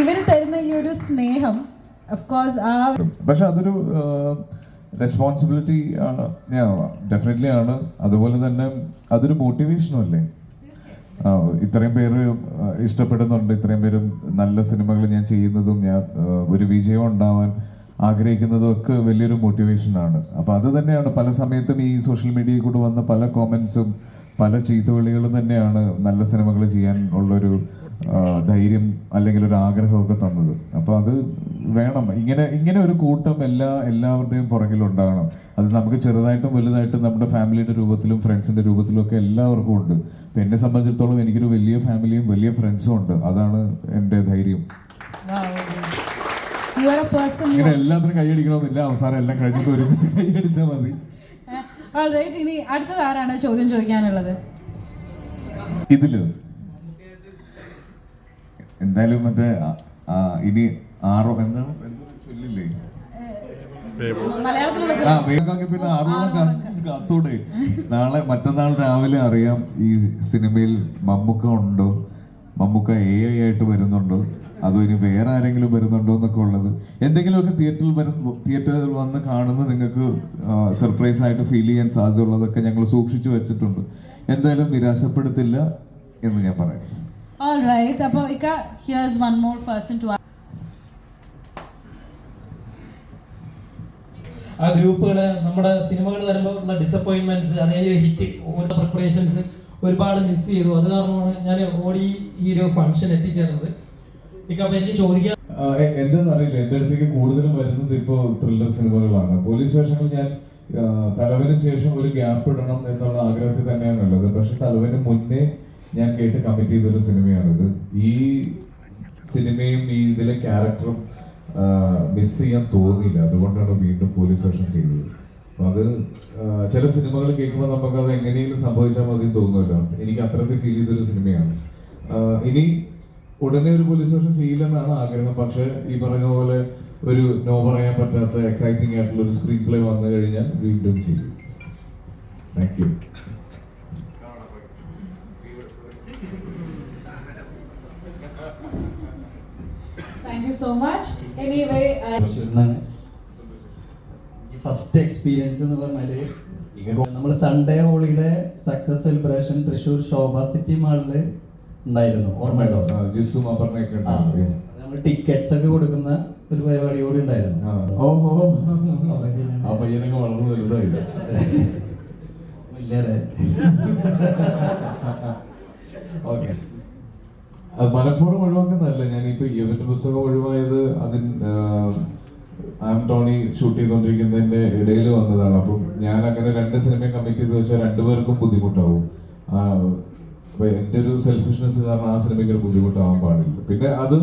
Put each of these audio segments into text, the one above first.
ഇവർ തരുന്ന ഈ ഒരു സ്നേഹം ആ പക്ഷെ അതൊരു റെസ്പോൺസിബിലിറ്റി ഡെഫിനറ്റ്ലി ആണ്. അതുപോലെ തന്നെ അതൊരു മോട്ടിവേഷനും അല്ലേ? ഇത്രയും പേര് ഇഷ്ടപ്പെടുന്നുണ്ട്. ഇത്രയും പേരും നല്ല സിനിമകൾ ഞാൻ ചെയ്യുന്നതും ഞാൻ ഒരു വിജയം ഉണ്ടാവാൻ ആഗ്രഹിക്കുന്നതും ഒക്കെ വലിയൊരു മോട്ടിവേഷനാണ് അപ്പോൾ അത് തന്നെയാണ്. പല സമയത്തും ഈ സോഷ്യൽ മീഡിയയിൽ കൂടെ വന്ന പല കോമൻസും പല ചീത്തവിളികളും തന്നെയാണ് നല്ല സിനിമകൾ ചെയ്യാൻ ഉള്ളൊരു ധൈര്യം അല്ലെങ്കിൽ ഒരു ആഗ്രഹമൊക്കെ തന്നത്. അപ്പോൾ അത് വേണം. ഇങ്ങനെ ഇങ്ങനെ ഒരു കൂട്ടം എല്ലാ എല്ലാവരുടെയും പുറകിലുണ്ടാകണം. അത് നമുക്ക് ചെറുതായിട്ടും വലുതായിട്ടും നമ്മുടെ ഫാമിലിയുടെ രൂപത്തിലും ഫ്രണ്ട്സിന്റെ രൂപത്തിലും ഒക്കെ എല്ലാവർക്കും ഉണ്ട്. ഇപ്പം എന്നെ സംബന്ധിച്ചിടത്തോളം എനിക്കൊരു വലിയ ഫാമിലിയും വലിയ ഫ്രണ്ട്സും ഉണ്ട്. അതാണ് എന്റെ ധൈര്യം. ഇങ്ങനെ എല്ലാത്തിനും കൈയടിക്കണമെന്നില്ല അവസാനം എല്ലാം കഴിഞ്ഞിട്ട് ഒരുമിച്ച് കൈയടിച്ചാൽ മതി. ഇനി അടുത്തത് ആരാണ് ചോദ്യം ചോദിക്കാനുള്ളത്? ഇതിൽ. എന്തായാലും മറ്റേ ഇനി ആറോ എന്താണ് ചൊല്ലില്ലേ? പിന്നെ കാത്തൂടെ. നാളെ മറ്റന്നാൾ രാവിലെ അറിയാം ഈ സിനിമയിൽ മമ്മൂക്ക ഉണ്ടോ? മമ്മൂക്ക എ ഐ ആയിട്ട് വരുന്നുണ്ടോ? അതോ ഇനി വേറെ ആരെങ്കിലും വരുന്നുണ്ടോ എന്നൊക്കെ ഉള്ളത്. എന്തെങ്കിലുമൊക്കെ തിയേറ്ററിൽ വരുന്ന തിയേറ്ററിൽ വന്ന് കാണുന്ന നിങ്ങൾക്ക് സർപ്രൈസ് ആയിട്ട് ഫീൽ ചെയ്യാൻ സാധ്യതയുള്ളതൊക്കെ ഞങ്ങൾ സൂക്ഷിച്ചു വെച്ചിട്ടുണ്ട്. എന്തായാലും നിരാശപ്പെടുത്തില്ല എന്ന് ഞാൻ പറയാം ഓൾ റൈറ്റ് അപ്പോൾ ഇക്ക here's one more person to ആ ഗ്രൂപ്പുകൾ നമ്മുടെ സിനിമകൾ വരുമ്പോൾ ഉള്ള ഡിസപ്പോയിൻമെന്റ്സ് അതായത് ഹിറ്റ് ഓരോ പ്രിപ്പറേഷൻസ് ഒരുപാട് മിസ് ചെയ്തു. അത് കാരണമാണ് ഞാൻ ഓടി ഈ ഒരു ഫംഗ്ഷൻ എത്തിച്ചേർന്നത്. ഇక അപ്പൊ എനിക്ക് ചോദിക്കാൻ എന്താണെന്നറിയില്ല എന്റെ അടുത്തേക്ക് കൂടുതലും വരുന്നത് ഇപ്പോൾ ത്രില്ലർ സിനിമകളാണ്. പോലീസ് സ്റ്റേഷനിൽ ഞാൻ തലവന് ശേഷം ഒരു ഗ്യാപ്പ് ഇടണം എന്നുള്ള ആഗ്രഹത്തിൽ തന്നെയാണ് ഉള്ളത്. പക്ഷെ തലവന് മുന്നേ ഞാൻ കേട്ട് കമ്മിറ്റ് ചെയ്തൊരു സിനിമയാണിത്. ഈ സിനിമയും ഈ ഇതിലെ ക്യാരക്ടറും മിസ് ചെയ്യാൻ തോന്നിയില്ല. അതുകൊണ്ടാണ് വീണ്ടും പോലീസ് സ്റ്റേഷൻ ചെയ്തത്. അപ്പൊ അത് ചില സിനിമകൾ കേൾക്കുമ്പോൾ നമുക്ക് അത് എങ്ങനെയെങ്കിലും സംഭവിച്ചാൽ മതി തോന്നുമല്ലോ. എനിക്ക് അത്രത്തിൽ ഫീൽ ചെയ്തൊരു സിനിമയാണ്. ഇനി ഉടനെ ഒരു പോലീസ് സ്റ്റേഷൻ ചെയ്യില്ലെന്നാണ് ആഗ്രഹം. പക്ഷെ ഈ പറഞ്ഞ പോലെ ഒരു നോ പറയാൻ പറ്റാത്ത എക്സൈറ്റിംഗ് ആയിട്ടുള്ള ഒരു സ്ക്രീൻ പ്ലേ വന്നു കഴിഞ്ഞാൽ വീണ്ടും ചെയ്യും. Thank you thank you so much anyway first experience എന്ന് പറഞ്ഞാൽ നമ്മൾ Sunday ഹോളിയുടെ success celebration Thrissur Shobha city മാളിൽ ഉണ്ടായിരുന്നു. ഓർമ്മയുണ്ടോ ജിസും അപർണയൊക്കെ. നമ്മൾ ടിക്കറ്റ്സ് ഒക്കെ കൊടുക്കുന്ന ഒരു പരിപാടി കൂടി ഉണ്ടായിരുന്നു. ഓഹോ ആ പയ്യനൊക്കെ വളർന്നു വലുതായില്ല? ഓക്കെ മലപ്പുറം മനഃപൂർവം ഞാനിപ്പോ ഇവന്റെ പുസ്തകം ഒഴിവായത് അതിന് ആം ടോണി ഷൂട്ട് ചെയ്തുകൊണ്ടിരിക്കുന്നതിന്റെ ഇടയിൽ വന്നതാണ്. അപ്പം ഞാൻ അങ്ങനെ രണ്ട് സിനിമയും കമ്മിറ്റ് ചെയ്ത് വെച്ചാൽ രണ്ടുപേർക്കും ബുദ്ധിമുട്ടാവും. അപ്പോൾ അപ്പൊ എന്റെ ഒരു സെൽഫിഷ്നെസ് കാരണം ആ സിനിമയ്ക്ക് ഒരു ബുദ്ധിമുട്ടാവാൻ പാടില്ല. പിന്നെ അത്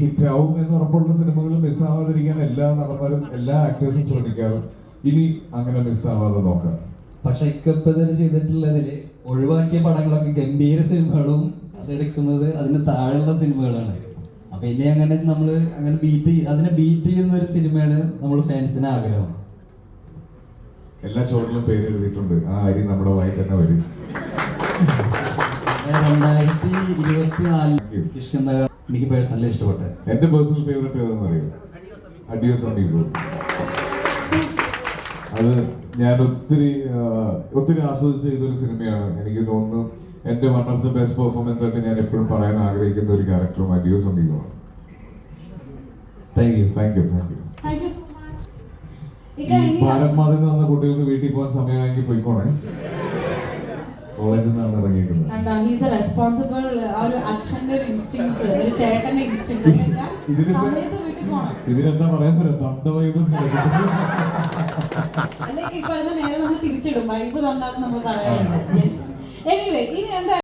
ഹിറ്റ് ആവും എന്ന് ഉറപ്പുള്ള സിനിമകൾ മിസ്സാവാതിരിക്കാൻ എല്ലാ നടന്മാരും എല്ലാ ആക്ടേഴ്സും ശ്രമിക്കാറും. ഇനി അങ്ങനെ മിസ്സാവാതെ നോക്കാം. പക്ഷെ ഇക്കപ്പതിന് ചെയ്തിട്ടുള്ളതിൽ ഒഴിവാക്കിയ പടങ്ങളൊക്കെ ഗംഭീര സിനിമകളും അതെടുക്കുന്നത് അതിന് താഴെയുള്ള സിനിമകളാണ്. അപ്പൊ ഇനി അങ്ങനെ നമ്മൾ അങ്ങനെ ബീറ്റ് അതിനെ ബീറ്റ് ചെയ്യുന്ന ഒരു സിനിമയാണ് നമ്മൾ ഫാൻസിന് ആഗ്രഹം. എല്ലാ ചോറിലും പേര് എഴുതിയിട്ടുണ്ട്. ആ അരി നമ്മുടെ വായി തന്നെ വരും. രണ്ടായിരത്തി ഇരുപത്തി നാലിൽ. കിഷ്കിന്ദ എനിക്ക് പേഴ്സണലി ഇഷ്ടപ്പെട്ടത് എന്റെ പേഴ്സണൽ ഫേവറേറ്റ് ഏതെന്ന് അറിയോ അഡിയോസ് അമീഗോ അത് ഞാൻ ഒത്തിരി ഒത്തിരി ആസ്വദിച്ച് ചെയ്തൊരു സിനിമയാണ്. എനിക്ക് തോന്നുന്നു എന്റെ one of the best performance ആയിട്ട് ഞാൻ എപ്പോഴും പറയാൻ ആഗ്രഹിക്കുന്ന ഒരു ക്യാരക്ടറും അടിയോ സംഗീതമാണ് thank you thank you thank you Bharat മാതയിൽ നിന്ന് വന്ന കുട്ടികൾക്ക് വീട്ടിൽ പോകാൻ സമയമാക്കി പോയിക്കോണേ. കോളേജിൽ നിന്നാണ് ഇറങ്ങിയിരിക്കുന്നത് റെസ്പോൺസിബിൾ ഒരു അച്ഛന്റെ ഇൻസ്റ്റിങ്സ് ഒരു ചേട്ടന്റെ ഇൻസ്റ്റിങ്സ് ഇതിനെന്താ പറയുന്നത് ദണ്ഡവൈബ് അല്ലെങ്കിൽ ഇപ്പൊ നേരെ നമ്മൾ തിരിച്ചിടും. വൈബ് തന്നാന്ന് നമ്മൾ പറയാറുണ്ട്. എനിവേ ഇനി എന്താ